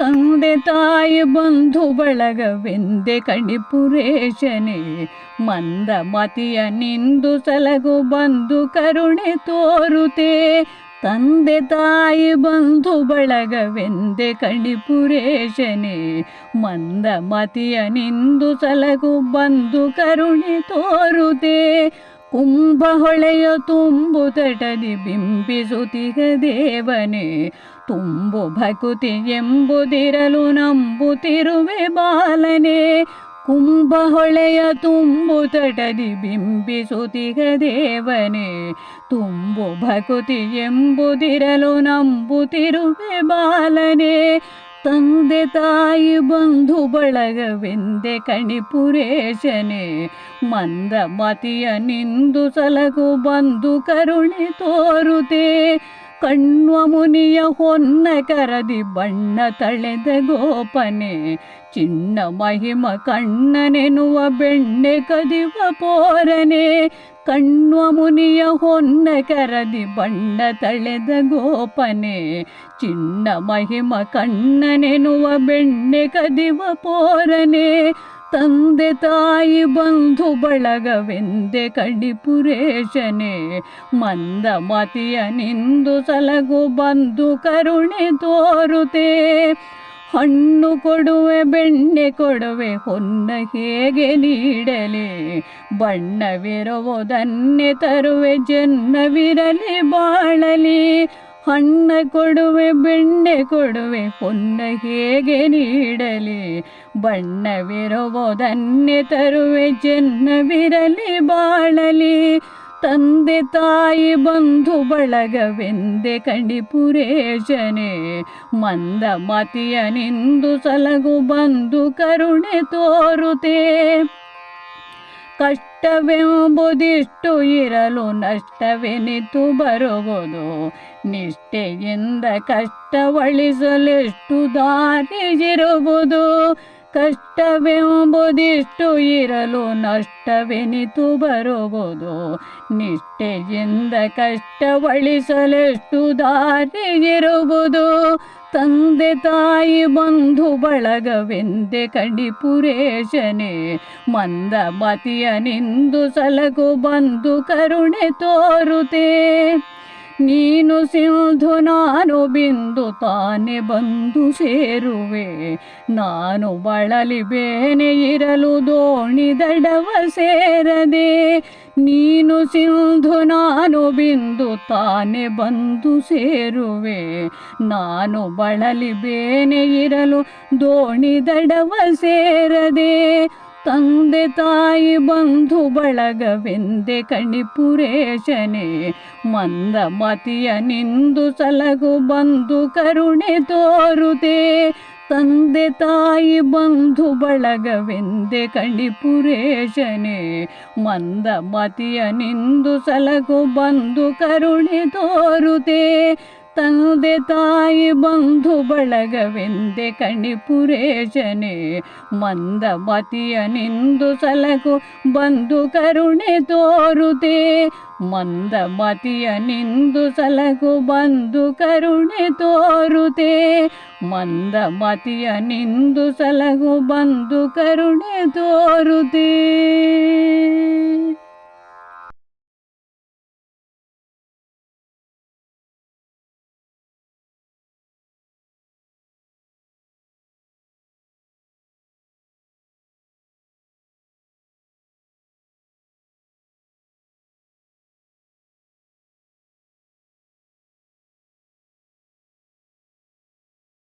ತಂದೆ ತಾಯಿ ಬಂಧು ಬಳಗವೆಂದೆ ಕಣಿಪುರೇಶನೆ ಮಂದ ಮತಿಯ ನಿಂದು ಸಲಗು ಬಂದು ಕರುಣೆ ತೋರುತೆ ತಂದೆ ತಾಯಿ ಬಂಧು ಬಳಗವೆಂದೆ ಕಣಿಪುರೇಶನೆ ಮಂದ ಮತಿಯ ನಿಂದು ಸಲಗು ಬಂದು ಕರುಣೆ ತೋರುತೆ ಕುಂಭ ಹೊಳೆಯ ತುಂಬು ತಟದಿ ಬಿಂಬಿಸುತ್ತಿಗ ದೇವನೇ. ತುಂಬು ಭಕುತಿ ಎಂಬುದಿರಲು ನಂಬುತ್ತಿರುವೆ ಬಾಲನೆ. ಕುಂಭ ಹೊಳೆಯ ತುಂಬು ತಟದಿ ಬಿಂಬಿಸುತ್ತಿಗ ದೇವನೇ. ತುಂಬು ಭಕುತಿ ಎಂಬುದಿರಲು ನಂಬುತ್ತಿರುವೆ ಬಾಲನೆ. ತಂದೆ ತಾಯಿ ಬಂಧು ಬಳಗವೆಂದೆ ಕಣಿಪುರೇಶನೆ ಮಂದ ಮತಿಯ ನಿಂದು ಸಲಗು ಬಂದು ಕರುಣೆ ತೋರುತೆ. ಕಣ್ವ ಮುನಿಯ ಹೊನ್ನ ಕರದಿ ಬಣ್ಣ ತಳೆದ ಗೋಪನೆ. ಚಿನ್ನ ಮಹಿಮ ಕಣ್ಣನೆನುವ ಬೆಣ್ಣೆ ಕದಿವ ಪೋರನೆ. ಕಣ್ವ ಮುನಿಯ ಹೊನ್ನ ಕರದಿ ಬಣ್ಣ ತಳೆದ ಗೋಪನೆ. ಚಿನ್ನ ಮಹಿಮ ಕಣ್ಣನೆನುವ ಬೆಣ್ಣೆ ಕದಿವ ಪೋರನೆ. ತಂದೆ ತಾಯಿ ಬಂಧು ಬಳಗವೆಂದೆ ಕಡಿಪುರೇಶನೆ, ಮಂದ ಮತಿಯ ನಿಂದು ಸಲಗು ಬಂದು ಕರುಣೆ ತೋರುತೆ ಹಣ್ಣು ಕೊಡುವೆ, ಬೆಣ್ಣೆ ಕೊಡುವೆ, ಹೊನ್ನ ಹೇಗೆ ನೀಡಲಿ? ಬಣ್ಣವಿರುವುದನ್ನೇ ತರುವೆ, ಜನ್ನವಿರಲಿ, ಬಾಳಲಿ. ಹಣ್ಣ ಕೊಡುವೆ, ಬೆಣ್ಣೆ ಕೊಡುವೆ, ಪೊನ್ನ ಹೇಗೆ ನೀಡಲಿ? ಬಣ್ಣವಿರುವುದನ್ನೆ ತರುವೆ ಚೆನ್ನವಿರಲಿ ಬಾಳಲಿ. ತಂದೆ ತಾಯಿ ಬಂಧು ಬಳಗವೆಂದೆ ಕಣಿಪುರೇಶನೆ ಮಂದ ಮತಿಯ ನಿಂದು ಸಲಗು ಬಂದು ಕರುಣೆ ತೋರುತೆ. ಕಷ್ಟವೆಂಬುದಿಷ್ಟು ಇರಲು ನಷ್ಟವೆನಿತು ಬರುವುದು. ನಿಷ್ಠೆಯಿಂದ ಕಷ್ಟವಳಿಸಲೆಷ್ಟು ದಾರಿ ಇರುವುದು ಕಷ್ಟವೆಂಬುದಿಷ್ಟು ಇರಲು ನಷ್ಟವೆನಿತು ಬರುವುದು. ನಿಷ್ಠೆಯಿಂದ ಕಷ್ಟವಳಿಸಲೆಷ್ಟು ದಾರಿ ಇರುವುದು ತಂದೆ ತಾಯಿ ಬಂಧು ಬಳಗವೆಂದೆ ಕಣಿಪುರೇಶನೆ ಮಂದ ಮತಿಯ ನಿಂದು ಸಲಗು ಬಂದು ಕರುಣೆ ತೋರುತೆ. ನೀನು ಸಿಂಧು, ನಾನು ಬಿಂದು, ತಾನೆ ಬಂದು ಸೇರುವೆ. ನಾನು ಬಳಲಿ ಬೇನೆ ಇರಲು ದೋಣಿ ದಡವ ಸೇರದೆ. ನೀನು ಸಿಂಧು, ನಾನು ಬಿಂದು, ತಾನೆ ಬಂದು ಸೇರುವೆ. ನಾನು ಬಳಲಿ ಬೇನೆ ಇರಲು ದೋಣಿ ದಡವ ಸೇರದೆ. ತಂದೆ ತಾಯಿ ಬಂಧು ಬಳಗವೆಂದೆ ಕಣಿಪುರೇಶನೆ, ಮಂದ ಮತಿಯ ನಿಂದು ಸಲಗು ಬಂದು ಕರುಣೆ ತೋರುತೆ ತಂದೆ ತಾಯಿ ಬಂಧು ಬಳಗವೆಂದೆ ಕಣಿಪುರೇಶನೆ, ಮಂದ ಮತಿಯ ನಿಂದು ಸಲಗು ಬಂದು ಕರುಣೆ ತೋರುತೆ ತಂದೆ ತಾಯಿ ಬಂಧು ಬಳಗವೆಂದೆ ಕಣಿಪುರೇಶನೆ ಮಂದ ಮತಿಯ ನಿಂದು ಸಲಕು ಬಂದು ಕರುಣೆ ತೋರುತೆ. ಮಂದ ಮತಿಯ ನಿಂದು ಸಲಕು ಬಂದು ಕರುಣೆ ತೋರುತೆ. ಮಂದ ಮತಿಯ ನಿಂದು ಸಲಗು ಬಂದು ಕರುಣೆ ತೋರುತೆ.